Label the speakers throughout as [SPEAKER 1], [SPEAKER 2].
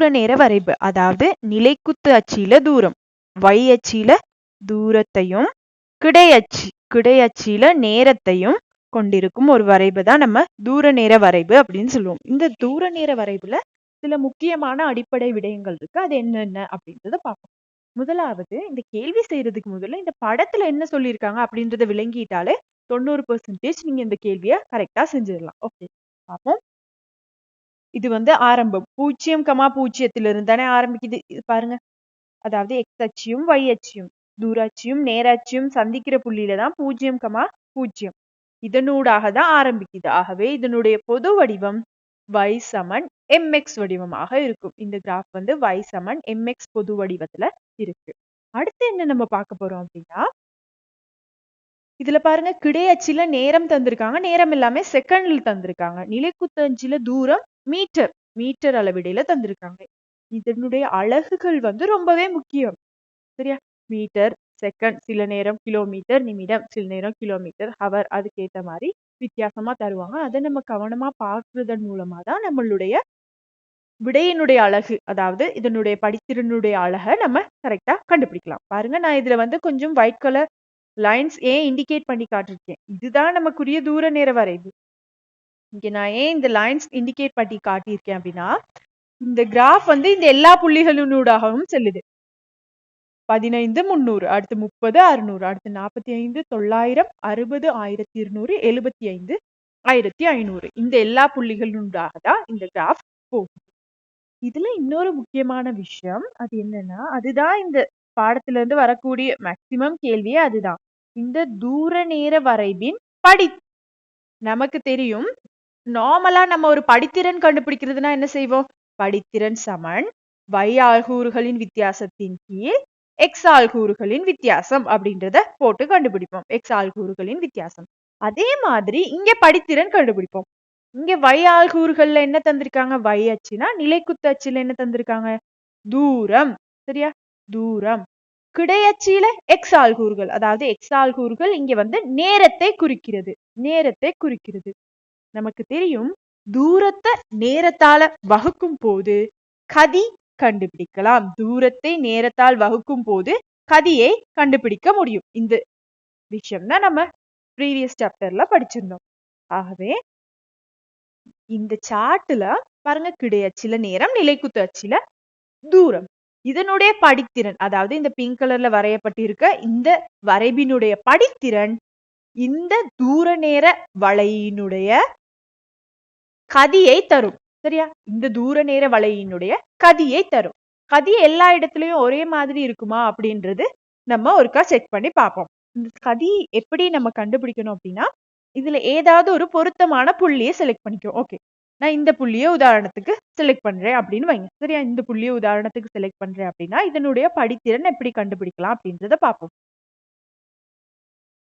[SPEAKER 1] தூர நேர வரைவு அதாவது நிலைக்குத்து அச்சில தூரம். y அச்சில தூரத்தையும் கிடையச்சு கிடையச்சியில நேரத்தையும் கொண்டிருக்கும் ஒரு வரைவு தான் நம்ம தூர நேர வரைவு அப்படின்னு சொல்லுவோம். இந்த தூர நேர வரைவுல சில முக்கியமான அடிப்படை விடயங்கள் இருக்கு. அது என்னென்ன அப்படின்றத பார்ப்போம். முதலாவது இந்த கேள்வி செய்யறதுக்கு முதல்ல இந்த படத்துல என்ன சொல்லியிருக்காங்க அப்படின்றத விளங்கிட்டாலே தொண்ணூறு பெர்சன்டேஜ் நீங்க இந்த கேள்வியை கரெக்டா செஞ்சிடலாம். ஓகே பார்ப்போம். இது வந்து ஆரம்பம். பூஜ்ஜியம் கமா பூஜ்ஜியத்திலிருந்து தானே ஆரம்பிக்குது. இது பாருங்க. அதாவது எக்ஸ் அச்சியும் ஒய் அச்சியும். தூராட்சியும் நேராட்சியும் சந்திக்கிற புள்ளியில தான் பூஜ்ஜியம் கமா பூஜ்ஜியம் இதனூடாக தான் ஆரம்பிக்குது. ஆகவே இதனுடைய பொது வடிவம் y சமன் mx வடிவமாக இருக்கும். இந்த கிராஃப் வந்து y சமன் mx பொது வடிவத்துல இருக்கு. அடுத்து என்ன நம்ம பார்க்க போறோம் அப்படின்னா இதுல பாருங்க கிடையச்சில நேரம் தந்திருக்காங்க. நேரம் எல்லாமே செகண்ட்ல தந்திருக்காங்க. நிலைக்குத்தஞ்சில தூரம் மீட்டர் மீட்டர் அளவிடையில தந்திருக்காங்க. இதனுடைய அலகுகள் வந்து ரொம்பவே முக்கியம். சரியா? மீட்டர் செகண்ட் சில நேரம் கிலோமீட்டர் நிமிடம் சில நேரம் கிலோமீட்டர் ஹவர் அதுக்கேத்த மாதிரி வித்தியாசமா தருவாங்க. அதை நம்ம கவனமா பார்க்கறதன் மூலமா தான் நம்மளுடைய விடையினுடைய அழகு அதாவது இதனுடைய படித்திறனுடைய அழகை நம்ம கரெக்டா கண்டுபிடிக்கலாம். பாருங்க நான் இதுல வந்து கொஞ்சம் ஒயிட் கலர் லைன்ஸ் ஏன் இண்டிகேட் பண்ணி காட்டிருக்கேன் இதுதான் நமக்குரிய தூர நேர வரைவு. இங்க நான் ஏன் இந்த லைன்ஸ் இண்டிகேட் பண்ணி காட்டியிருக்கேன் அப்படின்னா இந்த கிராஃப் வந்து இந்த எல்லா புள்ளிகளினூடாகவும் செல்லுது. பதினைந்து முந்நூறு அடுத்து முப்பது அறுநூறு அடுத்து நாற்பத்தி ஐந்து தொள்ளாயிரம் அறுபது ஆயிரத்தி இருநூறு எழுபத்தி ஐந்து ஆயிரத்தி ஐநூறு. இந்த எல்லா புள்ளிகளினூடாக தான் இந்த கிராஃப் போகும் இதுல இன்னொரு முக்கியமான விஷயம் அது என்னன்னா அதுதான் இந்த பாடத்துல இருந்து வரக்கூடிய மேக்சிமம் கேள்வியே அதுதான். இந்த தூர நேர வரைவின் படி. நமக்கு தெரியும் நார்மலா நம்ம ஒரு படித்திறன் கண்டுபிடிக்கிறதுனா என்ன செய்வோம்? படித்திறன் சமன் y ஆழ்கூறுகளின் வித்தியாசத்தின் கீழ் எக்ஸ் ஆள்கூறுகளின் வித்தியாசம் அப்படின்றத போட்டு கண்டுபிடிப்போம். எக்ஸ் ஆள்கூறுகளின் வித்தியாசம். அதே மாதிரி இங்க படித்திறன் கண்டுபிடிப்போம். இங்க y ஆழ்கூறுகள்ல என்ன தந்திருக்காங்க? y அச்சுனா நிலைக்குத்து அச்சுல என்ன தந்திருக்காங்க? தூரம். சரியா? தூரம். கிடையச்சியில எக்ஸ் ஆள்கூறுகள் அதாவது எக்ஸ் ஆள்கூறுகள் இங்க வந்து நேரத்தை குறிக்கிறது. நேரத்தை குறிக்கிறது. நமக்கு தெரியும் தூரத்தை நேரத்தால வகுக்கும் போது கதி கண்டுபிடிக்கலாம். தூரத்தை நேரத்தால் வகுக்கும் போது கதியை கண்டுபிடிக்க முடியும். இந்த விஷயம் தான் நம்ம ப்ரீவியஸ் சாப்டர்ல படிச்சிருந்தோம். ஆகவே இந்த சார்ட்ல பாருங்க கிடையச்சில நேரம் நிலைக்குத்து அச்சில தூரம். இதனுடைய படித்திறன் அதாவது இந்த பிங்க் கலர்ல வரையப்பட்டிருக்க இந்த வரைபினுடைய படித்திறன் இந்த தூர நேர வளையினுடைய கதியை தரும். சரியா? இந்த தூர நேர வலையினுடைய கதியை தரும். கதி எல்லா இடத்துலயும் ஒரே மாதிரி இருக்குமா அப்படின்றது நம்ம ஒருக்கா செக் பண்ணி பார்ப்போம். இந்த கதி எப்படி நம்ம கண்டுபிடிக்கணும் அப்படின்னா இதுல ஏதாவது ஒரு பொருத்தமான புள்ளியை செலக்ட் பண்ணிக்கும் ஓகே நான் இந்த புள்ளியை உதாரணத்துக்கு செலக்ட் பண்றேன் அப்படின்னு வைங்க. சரியா? இந்த புள்ளியை உதாரணத்துக்கு செலக்ட் பண்றேன் அப்படின்னா இதனுடைய படித்திறன் எப்படி கண்டுபிடிக்கலாம் அப்படின்றத பார்ப்போம்.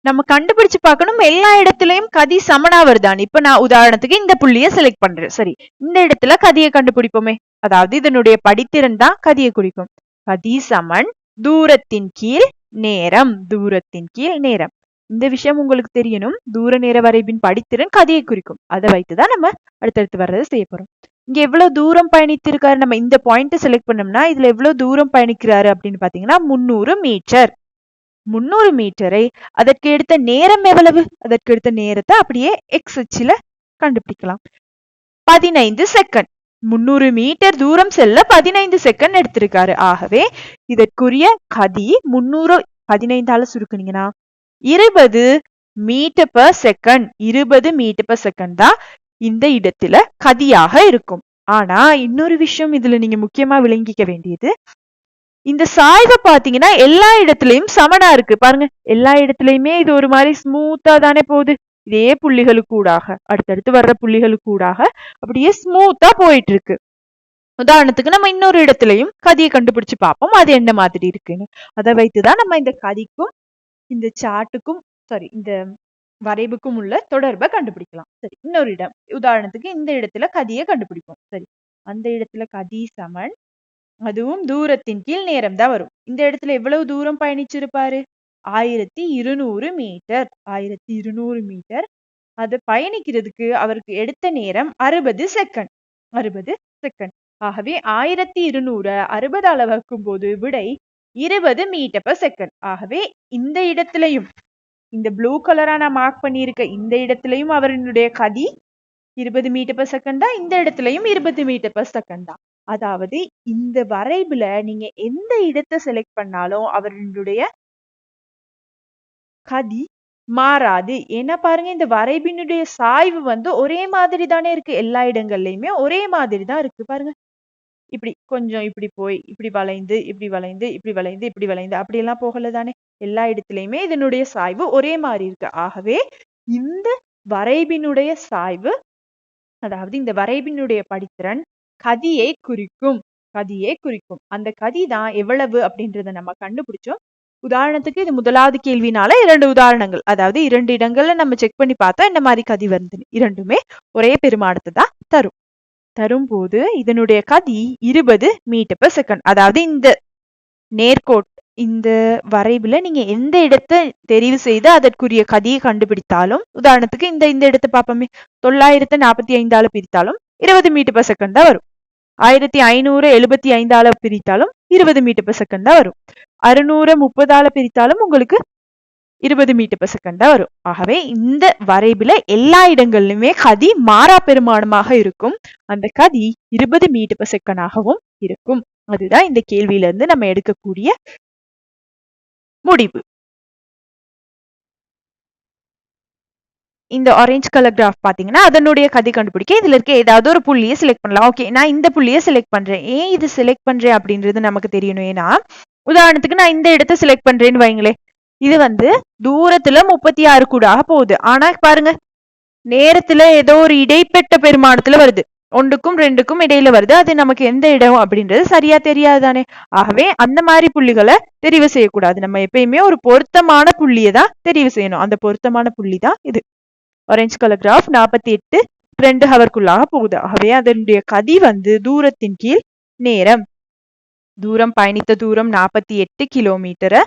[SPEAKER 1] நம்ம கண்டுபிடிச்சு பார்க்கணும். எல்லா இடத்துலயும் கதி சமனா வருதான் இப்ப நான் உதாரணத்துக்கு இந்த புள்ளிய செலக்ட் பண்றேன். சரி இந்த இடத்துல கதியை கண்டுபிடிப்போமே. அதாவது இதனுடைய படித்திறன் தான் கதியை குறிக்கும். கதி சமன் தூரத்தின் கீழ் நேரம். தூரத்தின் கீழ் நேரம். இந்த விஷயம் உங்களுக்கு தெரியணும். தூர நேர வரைவின் படித்திறன் கதையை குறிக்கும். அதை வைத்துதான் நம்ம அடுத்தடுத்து வர்றதை செய்ய போறோம். இங்க எவ்வளவு தூரம் பயணித்திருக்காரு? நம்ம இந்த பாயிண்ட் செலக்ட் பண்ணோம்னா இதுல எவ்வளவு தூரம் பயணிக்கிறாரு அப்படின்னு பாத்தீங்கன்னா முந்நூறு மீட்டர் முந்நூறு மீட்டரை அதற்கு எடுத்த நேரம் எவ்வளவு? அதற்கு எடுத்த நேரத்தை அப்படியே எக்ஸ் அச்சுல கண்டுபிடிக்கலாம். பதினைந்து செகண்ட் முந்நூறு மீட்டர் தூரம் செல்ல பதினைந்து செகண்ட் எடுத்திருக்காரு. ஆகவே இதற்குரிய கதி முன்னூறு பதினைந்தால சுருக்குனீங்கன்னா இருபது மீட்டர் பர் செகண்ட் இருபது மீட்டர் பர் செகண்ட் தான் இந்த இடத்துல கதியாக இருக்கும். ஆனா இன்னொரு விஷயம் இதுல நீங்க முக்கியமா விளங்கிக்க வேண்டியது இந்த சாய்வை பாத்தீங்கன்னா எல்லா இடத்துலயும் சமனா இருக்கு. பாருங்க எல்லா இடத்துலயுமே இது ஒரு மாதிரி ஸ்மூத்தா தானே போகுது. இதே புள்ளிகளுக்கு கூடாக அடுத்தடுத்து வர்ற புள்ளிகளுக்கு கூடாக அப்படியே ஸ்மூத்தா போயிட்டு இருக்கு உதாரணத்துக்கு நம்ம இன்னொரு இடத்துலயும் கதியை கண்டுபிடிச்சு பார்ப்போம். அது என்ன மாதிரி இருக்குன்னு. அதை வைத்துதான் நம்ம இந்த கதிக்கும் இந்த சாட்டுக்கும் சாரி இந்த வரைவுக்கும் உள்ள தொடர்பை கண்டுபிடிக்கலாம். சரி இன்னொரு இடம். உதாரணத்துக்கு இந்த இடத்துல கதியை கண்டுபிடிப்போம். சரி அந்த இடத்துல கதி சமன் அதுவும் தூரத்தின் கீழ் நேரம் தான் வரும். இந்த இடத்துல எவ்வளவு தூரம் பயணிச்சிருப்பாரு? ஆயிரத்தி இருநூறு மீட்டர். ஆயிரத்தி இருநூறு மீட்டர். அது பயணிக்கிறதுக்கு அவருக்கு எடுத்த நேரம் அறுபது செகண்ட் அறுபது செகண்ட் ஆகவே ஆயிரத்தி இருநூறு அறுபதால வகுக்கும் போது விடை இருபது மீட்டர் பர் செகண்ட் ஆகவே இந்த இடத்துலையும் இந்த ப்ளூ கலரா நான் மார்க் பண்ணியிருக்க இந்த இடத்துலையும் அவருடைய கதி இருபது மீட்டர் பர் செகண்ட் தான் இந்த இடத்துலயும் இருபது மீட்டர் பர் செகண்ட் தான் அதாவது இந்த வரைவுல நீங்க எந்த இடத்தை செலக்ட் பண்ணாலும் அவர்களுடைய கதி மாறாது. ஏன்னா பாருங்க இந்த வரைபினுடைய சாய்வு வந்து ஒரே மாதிரி தானே இருக்கு. எல்லா இடங்கள்லயுமே ஒரே மாதிரி தான் இருக்கு. பாருங்க. இப்படி கொஞ்சம் இப்படி போய் இப்படி வளைந்து இப்படி வளைந்து இப்படி வளைந்து இப்படி வளைந்து அப்படி எல்லாம் போகல தானே. எல்லா இடத்துலயுமே இதனுடைய சாய்வு ஒரே மாதிரி இருக்கு. ஆகவே இந்த வரைபினுடைய சாய்வு அதாவது இந்த வரைபினுடைய படித்திறன் கதியை குறிக்கும். கதியை குறிக்கும். அந்த கதி தான் எவ்வளவு அப்படின்றத நம்ம கண்டுபிடிச்சோம். உதாரணத்துக்கு இது முதலாவது கேள்வினால இரண்டு உதாரணங்கள். அதாவது இரண்டு இடங்கள்ல நம்ம செக் பண்ணி பார்த்தா இந்த மாதிரி கதி வருது. இரண்டுமே ஒரே பெருமானத்தை தான் தரும். தரும்போது இதனுடைய கதி இருபது மீட்டர் பர் செகண்ட் அதாவது இந்த நேர்கோட் இந்த வரைவுல நீங்க எந்த இடத்தை தெரிவு செய்து அதற்குரிய கதியை கண்டுபிடித்தாலும் உதாரணத்துக்கு இந்த இந்த இடத்தை பார்ப்போமே. தொள்ளாயிரத்து நாற்பத்தி ஐந்தால பிரித்தாலும் இருபது மீட்டர் பர் செகண்ட் தான் வரும். ஆயிரத்தி ஐநூறு எழுபத்தி ஐந்தால பிரித்தாலும் இருபது மீட்டர் பர் செகண்ட் தான் வரும். அறுநூறு முப்பதால பிரித்தாலும் உங்களுக்கு இருபது மீட்டர் பர் செகண்ட் தான் வரும். ஆகவே இந்த வரைபில எல்லா இடங்கள்லையுமே கதி மாறா பெருமானமாக இருக்கும். அந்த கதி இருபது மீட்டர் பர் செகண்டாகவும் இருக்கும். அதுதான் இந்த கேள்வியில இருந்து நம்ம எடுக்கக்கூடிய முடிவு. இந்த ஆரஞ்சு கலர் கிராஃப் பார்த்தீங்கன்னா அதனுடைய கதை கண்டுபிடிக்க இதில் இருக்க ஏதாவது ஒரு புள்ளியை செலக்ட் பண்ணலாம். ஓகே நான் இந்த புள்ளியை செலக்ட் பண்ணுறேன் ஏன் இது செலக்ட் பண்ணுறேன் அப்படின்றது நமக்கு தெரியணும். ஏன்னா உதாரணத்துக்கு நான் இந்த இடத்த செலக்ட் பண்ணுறேன்னு வைங்களேன். இது வந்து தூரத்துல முப்பத்தி ஆறு கூடாக போகுது. ஆனா பாருங்க நேரத்துல ஏதோ ஒரு இடைப்பட்ட பெருமானத்துல வருது. ஒன்றுக்கும் ரெண்டுக்கும் இடையில வருது. அது நமக்கு எந்த இடம் அப்படின்றது சரியா தெரியாது தானே ஆகவே அந்த மாதிரி புள்ளிகளை தெரிவு செய்யக்கூடாது. நம்ம எப்பயுமே ஒரு பொருத்தமான புள்ளியை தான் தெரிவு செய்யணும். அந்த பொருத்தமான புள்ளி தான் இது. ஆரஞ்சு கலர் கிராஃப் நாற்பத்தி எட்டு ரெண்டு ஹவர்க்குள்ளாக போகுது. ஆகவே அதனுடைய கதி வந்து தூரத்தின் கீழ் நேரம். தூரம் பயணித்த தூரம் நாற்பத்தி எட்டு கிலோமீட்டரை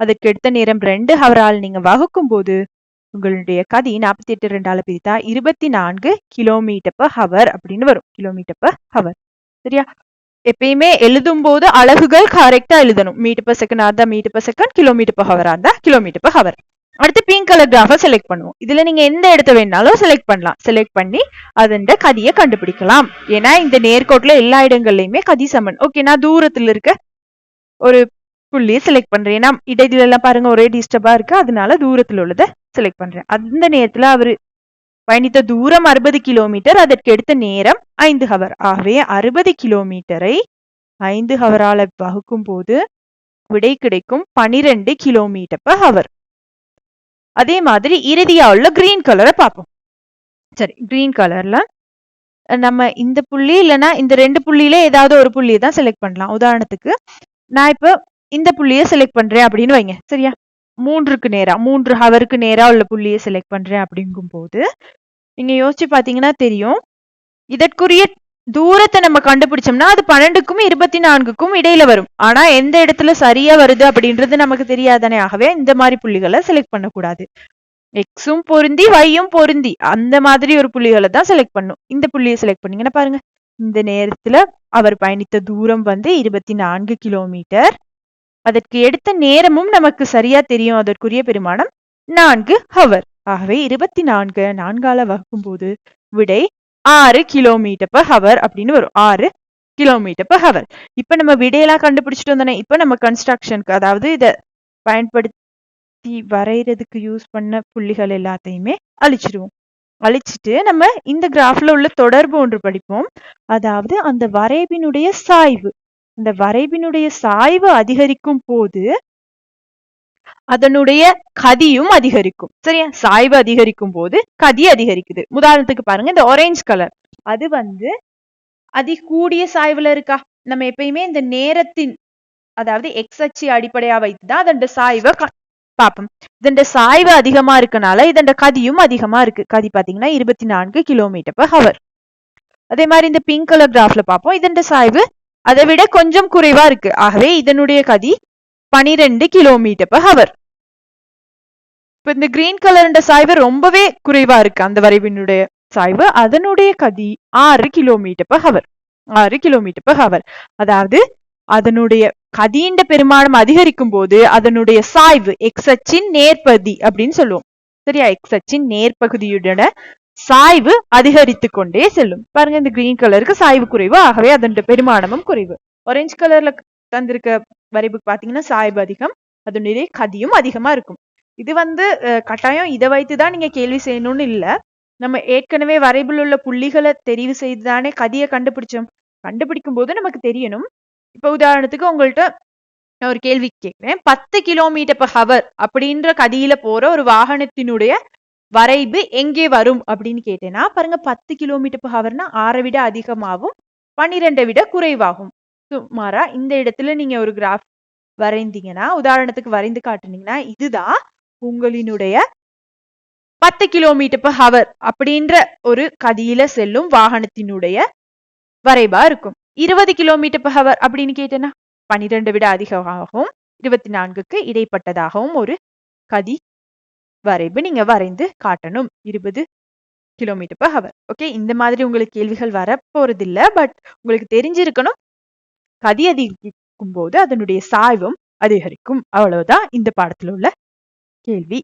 [SPEAKER 1] அதுக்கு எடுத்த நேரம் ரெண்டு ஹவரால் நீங்க வகுக்கும் போது உங்களுடைய கதி நாற்பத்தி எட்டு ரெண்டால பிரித்தா இருபத்தி நான்கு கிலோமீட்டர் ப ஹவர் அப்படின்னு வரும். கிலோமீட்டர் per ஹவர் சரியா? எப்பயுமே எழுதும் போது அழகுகள் கரெக்டா எழுதணும். மீட்டர் per செகண்ட் இருந்தா metre per second kilometre per hour இருந்தா கிலோமீட்டர் per ஹவர் அடுத்து பிங்க் கலர் கிராஃபை செலக்ட் பண்ணுவோம். இதுல நீங்க எந்த இடத்த வேணாலும் செலக்ட் பண்ணலாம். செலக்ட் பண்ணி அதன் கதியை கண்டுபிடிக்கலாம். ஏன்னா இந்த நேர்கோட்டில் எல்லா இடங்கள்லயுமே கதி சமன். ஓகே நான் தூரத்துல இருக்க ஒரு புள்ளியை செலக்ட் பண்றேன். ஏன்னா இடையில எல்லாம் பாருங்க ஒரே டிஸ்டர்பா இருக்கு. அதனால தூரத்துல உள்ளதை செலக்ட் பண்றேன். அந்த நேரத்துல அவரு பயணித்த தூரம் அறுபது கிலோமீட்டர் அதற்கு எடுத்த நேரம் ஐந்து ஹவர் ஆகவே அறுபது கிலோமீட்டரை ஐந்து ஹவரால வகுக்கும் போது விடை கிடைக்கும் பனிரெண்டு கிலோமீட்டர் பர் ஹவர் அதே மாதிரி இறுதியா உள்ள கிரீன் கலரை பார்ப்போம். சரி கிரீன் கலர்ல நம்ம இந்த புள்ளி இல்லைன்னா இந்த ரெண்டு புள்ளியில ஏதாவது ஒரு புள்ளியை தான் செலக்ட் பண்ணலாம். உதாரணத்துக்கு நான் இப்போ இந்த புள்ளியை செலக்ட் பண்றேன் அப்படின்னு வைங்க. சரியா? மூன்றுக்கு நேரா மூன்று ஹவருக்கு நேரா உள்ள புள்ளியை செலக்ட் பண்றேன் அப்படிங்கும் போது நீங்க யோசிச்சு பாத்தீங்கன்னா தெரியும். இதற்குரிய தூரத்தை நம்ம கண்டுபிடிச்சோம்னா அது பன்னெண்டுக்கும் இருபத்தி நான்குக்கும் இடையில வரும். ஆனா எந்த இடத்துல சரியா வருது அப்படின்றது நமக்கு தெரியாதானே? ஆகவே இந்த மாதிரி புள்ளிகளை செலக்ட் பண்ணக்கூடாது. எக்ஸும் பொருந்தி வையும் பொருந்தி. அந்த மாதிரி ஒரு புள்ளிகளை தான் செலக்ட் பண்ணும். இந்த புள்ளியை செலக்ட் பண்ணீங்கன்னா பாருங்க. இந்த நேரத்துல அவர் பயணித்த தூரம் வந்து இருபத்தி நான்கு கிலோமீட்டர் அதற்கு எடுத்த நேரமும் நமக்கு சரியா தெரியும். அதற்குரிய பெருமானம் நான்கு ஹவர் ஆகவே இருபத்தி நான்கு நான்கால வகுக்கும் போது விடை ஆறு கிலோமீட்டர் பர் ஹவர் அப்படின்னு வரும். ஆறு கிலோமீட்டர் பர் ஹவர் இப்போ நம்ம விடையெல்லாம் கண்டுபிடிச்சிட்டு வந்தோன்னே இப்போ நம்ம கன்ஸ்ட்ரக்ஷனுக்கு அதாவது இதை பயன்படுத்தி வரைகிறதுக்கு யூஸ் பண்ண புள்ளிகள் எல்லாத்தையுமே அழிச்சிடுவோம் அழிச்சிட்டு நம்ம இந்த கிராஃப்ல உள்ள தொடர்பு ஒன்று படிப்போம். அதாவது அந்த வரைவினுடைய சாய்வு. இந்த வரைவினுடைய சாய்வு அதிகரிக்கும் போது அதனுடைய கதியும் அதிகரிக்கும். சரியா? சாய்வு அதிகரிக்கும் போது கதி அதிகரிக்குது. உதாரணத்துக்கு பாருங்க இந்த ஆரஞ்சு கலர் அது வந்து அதி கூடிய சாய்வுல இருக்கா? நம்ம எப்பயுமே இந்த நேரத்தின் அதாவது எக்ஸ் அச்சு அடிப்படையா வைத்துதான் அதோட சாய்வை பார்ப்போம். இதோட சாய்வு அதிகமா இருக்கனால இதோட கதியும் அதிகமா இருக்கு. கதி பாத்தீங்கன்னா இருபத்தி நான்கு கிலோமீட்டர் பர் ஹவர் அதே மாதிரி இந்த பிங்க் கலர் கிராஃப்ல பார்ப்போம். இதோட சாய்வு அதை விட கொஞ்சம் குறைவா இருக்கு. ஆகவே இதனுடைய கதி பனிரெண்டு கிலோமீட்டர் பர் ஹவர் இப்ப இந்த கிரீன் கலர்ன்ற சாய்வு ரொம்பவே குறைவா இருக்கு. அந்த வரைவினுடைய சாய்வு அதனுடைய கதி ஆறு கிலோமீட்டர் பர் ஹவர் ஆறு கிலோமீட்டர் பர் ஹவர் அதாவது அதனுடைய கதியின் பெருமானம் அதிகரிக்கும் போது அதனுடைய சாய்வு எக்ஸ் அச்சின் நேர்பதி அப்படின்னு சொல்லுவோம். சரியா? எக்ஸ் அச்சின் நேர்பகுதியுடன சாய்வு அதிகரித்து கொண்டே செல்லும். பாருங்க இந்த கிரீன் கலருக்கு சாய்வு குறைவு. ஆகவே அதனுடைய பெருமானமும் குறைவு. ஆரஞ்சு கலர்ல தந்திருக்க வரைவு பாத்தீங்கன்னா சாய்வு அதிகம். அதனுடைய கதியும் அதிகமா இருக்கும். இது வந்து கட்டாயம் இதை வைத்து தான் நீங்கள் கேள்வி செய்யணும்னு இல்லை. நம்ம ஏற்கனவே வரைபில் உள்ள புள்ளிகளை தெரிவு செய்து தானே கதியை கண்டுபிடிச்சோம். கண்டுபிடிக்கும் போது நமக்கு தெரியணும். இப்போ உதாரணத்துக்கு உங்கள்கிட்ட நான் ஒரு கேள்வி கேட்குறேன். பத்து கிலோமீட்டர் பர் ஹவர் அப்படின்ற கதியில போற ஒரு வாகனத்தினுடைய வரைவு எங்கே வரும் அப்படின்னு கேட்டேன்னா பாருங்க பத்து கிலோமீட்டர் பர் ஹவர்னா ஆறை விட அதிகமாகும் பன்னிரெண்டை விட குறைவாகும். சுமாரா இந்த இடத்துல நீங்க ஒரு கிராஃப் வரைந்தீங்கன்னா உதாரணத்துக்கு வரைந்து காட்டுனீங்கன்னா இதுதான் உங்களினுடைய பத்து கிலோமீட்டர் பர் ஹவர் அப்படின்ற ஒரு கதியில செல்லும் வாகனத்தினுடைய வரைபா இருக்கும். இருபது கிலோமீட்டர் பர் ஹவர் அப்படின்னு கேட்டேன்னா பனிரெண்டு விட அதிகமாகவும் இருபத்தி நான்குக்கு இடைப்பட்டதாகவும் ஒரு கதி வரைவு நீங்க வரைந்து காட்டணும். இருபது கிலோமீட்டர் பர் ஹவர் ஓகே இந்த மாதிரி உங்களுக்கு கேள்விகள் வரப்போறதில்ல பட் உங்களுக்கு தெரிஞ்சிருக்கணும். கதி அதிகரிக்கும் போது அதனுடைய சாய்வும் அதிகரிக்கும். அவ்வளவுதான். இந்த பாடத்துல உள்ள கேள்வி